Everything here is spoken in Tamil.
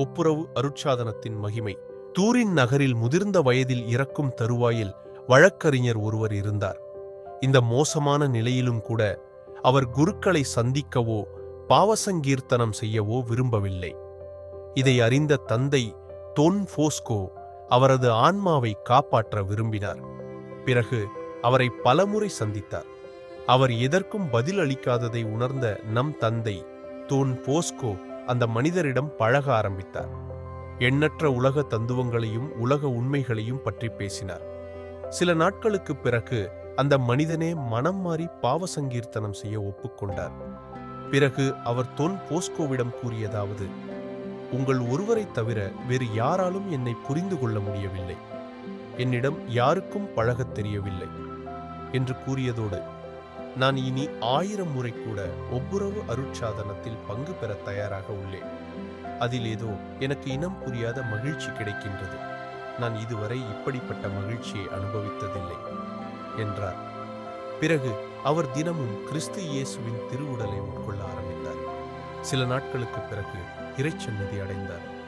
ஒப்புரவு அருட்சாதனத்தின் மகிமை. தூரின் நகரில் முதிர்ந்த வயதில் இறக்கும் தருவாயில் வழக்கறிஞர் ஒருவர் இருந்தார். இந்த மோசமான நிலையிலும் கூட அவர் குருக்களை சந்திக்கவோ பாவசங்கீர்த்தனம் செய்யவோ விரும்பவில்லை. இதை அறிந்த தந்தை தொன் போஸ்கோ அவரது ஆன்மாவை காப்பாற்ற விரும்பினார். பிறகு அவரை பலமுறை சந்தித்தார். அவர் எதற்கும் பதில் அளிக்காததை உணர்ந்த நம் தந்தை தோன் போஸ்கோ அந்த மனிதரிடம் பழக ஆரம்பித்தார். எண்ணற்ற உலக தத்துவங்களையும் உலக உண்மைகளையும் பற்றி பேசினார். சில நாட்களுக்கு பிறகு அந்த மனிதனே மனம் மாறி பாவ சங்கீர்த்தனம் செய்ய ஒப்புக்கொண்டார் பிறகு அவர் தொன் போஸ்கோவிடம் கூறியதாவது உங்கள் ஒருவரைத் தவிர வேறு யாராலும் என்னை புரிந்து கொள்ள முடியவில்லை. என்னிடம் யாருக்கும் பழகத் தெரியவில்லை என்று கூறியதோடு நான் இனி ஆயிரம் முறை கூட ஒப்புரவு அருட்சாதனத்தில் பங்கு பெற தயாராக உள்ளேன். அதில் ஏதோ எனக்கு இனம் புரியாத மகிழ்ச்சி கிடைக்கின்றது. நான் இதுவரை இப்படிப்பட்ட மகிழ்ச்சியை அனுபவித்ததில்லை என்றார். பிறகு அவர் தினமும் கிறிஸ்து இயேசுவின் திருவுடலை உட்கொள்ள ஆரம்பித்தார். சில நாட்களுக்கு பிறகு இறைச்சந்நிதி அடைந்தார்.